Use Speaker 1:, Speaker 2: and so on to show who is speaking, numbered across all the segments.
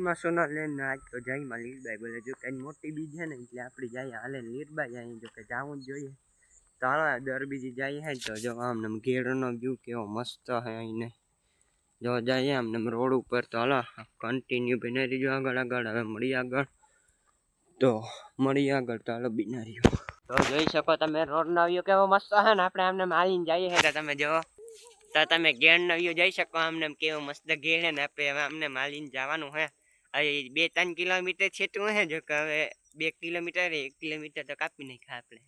Speaker 1: માસો ના લેના આજ તો જાઈ માલી બેલે જો કે મોટી બી છે ને એટલે આપણે જાય હાલે નિર્બાયા એ જો કે જાવું જોઈએ તો આ દરબીજી જાય હે તો જો આમנם ઘેરો નો બી કેવો મસ્ત છે અઈને જો જાય આમנם રોડ ઉપર તો હાલો કન્ટિન્યુ બેને જો આગળ આગળ હવે મડી આગળ તો મડી આગળ તો હાલો બિનારીઓ તો જઈ શકો તમે રોડ ના આવ્યો કેવો મસ્ત છે ને આપણે આમנם આવીને જઈએ હે તમે જો તો તમે ઘેર નો આવ્યો જઈ શકો આમנם કેવો મસ્ત ઘેણે ને આપણે આમને માલીન જવાનું હે બે ત્રણ કિલોમીટર છેટું હે જો કે હવે બે કિલોમીટર એક કિલોમીટર તો કાપી નાખ્યા આપણે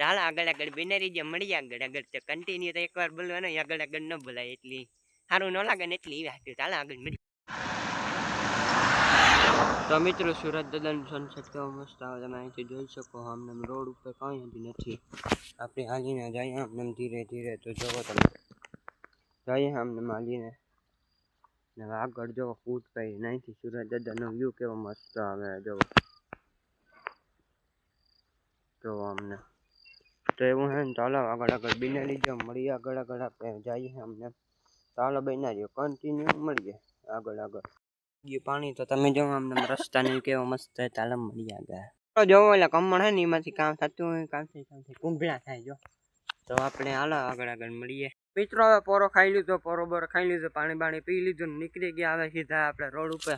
Speaker 1: ચાલ આગળ આગળ બેને રહીજે મળી આગળ આગળ તો કન્ટિન્યુ તો એકવાર બોલવાનું આગળ આગળ ન બોલાય એટલી સારું ન લાગે ને એટલી વાંચ્યું ચાલ આગળ મળી તો મિત્રો સુરત દાદાનું સનસેટ કેવો મસ્ત આવે તમે અહીંથી જોઈ શકો અમને રોડ ઉપર કંઈ હજી નથી આપણે હાલીને જઈએ આમને ધીરે ધીરે તો જોવો તમે જઈએ આમને હાલીને ને આગળ જો ફૂટ કઈ નાખી સુરજ દાદાનો વ્યૂ કેવો મસ્ત આવે જો તો અમને તો એવું હે ને ચાલો આગળ આગળ બીને લીધે મળીએ આગળ આગળ આપણે જઈએ અમને ચાલો બન્યા રહ્યો કન્ટિન્યુ મળીએ આગળ આગળ ગયું પાણી તો તમે જો અમને રસ્તાને કેવો મસ્ત ચાલો મળી આગળ તો જોવો એટલે કમળ હે ને એમાંથી કામ થતું હોય કામ થઈ કુંભળા થાય જો તો આપણે હાલો આગળ આગળ મળીએ મિત્રો હવે પોરો ખાઈ લીધો પોરો બર ખાઈ લીધો પાણી બાણી પી લીધું નીકળી ગયા હવે સીધા આપણે રોડ ઉપર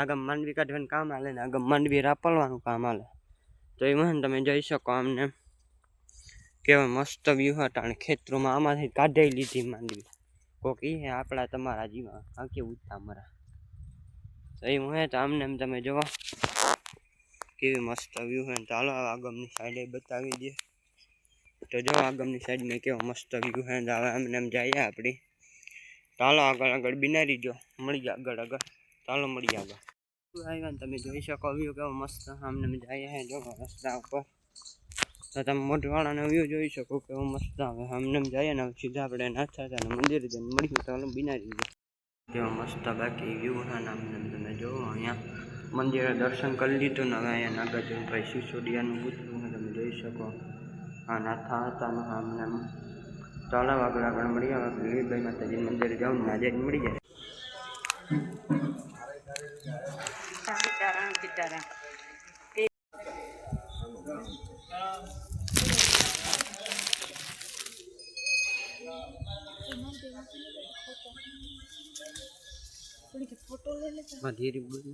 Speaker 1: આગમ મંદિર કાઢવાનું કામ આલે આગમ મંદિર આપળવાનું કામ આલે તો એમાં તમે જોઈ શકો અમને કેવા મસ્ત વ્યહ તાણ ખેતરમાં આમાંથી કાઢાઈ લીધી મંદિર કોકી આપડા તમારા જીવા કાકે ઉતતા મરા થઈ હું છે આમને તમને જોવો કેવી મસ્ત વ્યહ છે તો હાલો આગમ ની સાઈડે બતાવી દઈએ તો જો આગળની સાઈડ મેં કેવો મસ્ત વ્યૂ હે આવે એમને એમ જઈએ આપણી ચાલો આગળ આગળ બિનારી જો મળી જાય આગળ આગળ ચાલો મળી આગળ આવ્યા તમે જોઈ શકો વ્યૂ કેવો મસ્ત આમને જાય જઈએ હે જો રસ્તા ઉપર તો તમે મોટવાળાનો વ્યૂ જોઈ શકો કેવો મસ્ત આવે આમને એમ જઈએ ને સીધા આપણે નાથ હતા મંદિર જઈને મળીશું ચાલો બિનારી રહીજો કેવો મસ્ત બાકી વ્યૂ હા નામને તમે જોવો અહીંયા મંદિરે દર્શન કરી લીધું ને હવે અહીંયા નાગાર્જુનભાઈ સિસોડિયાનું પૂછવું તમે જોઈ શકો આના થાતામાં આમ ચાલો આગળ આગળ મળી આવે લીલીભાઈ માતાજી મંદિર જાઉં ને આજે મળી જાય સીતારામ સીતારામ
Speaker 2: फोटो ले
Speaker 1: ले धीरे बोल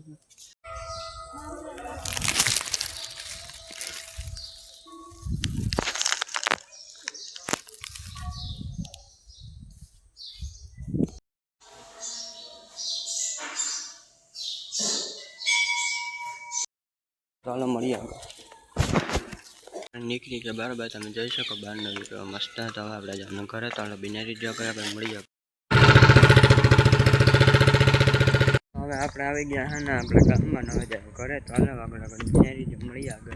Speaker 1: ચાલો મળી આવે નીકળી ગયા બરાબર તમે જઈ શકો બહારનો વિડીયો મસ્ત હતો હવે આપણે જાણો ઘરે તો આપણે બિનારી જો કરે આપણે મળી જાય હવે આપણે આવી ગયા હા ને આપણે ગામમાં નવે જાય ઘરે તો હાલે આગળ આગળ બિનારી જો મળી આગળ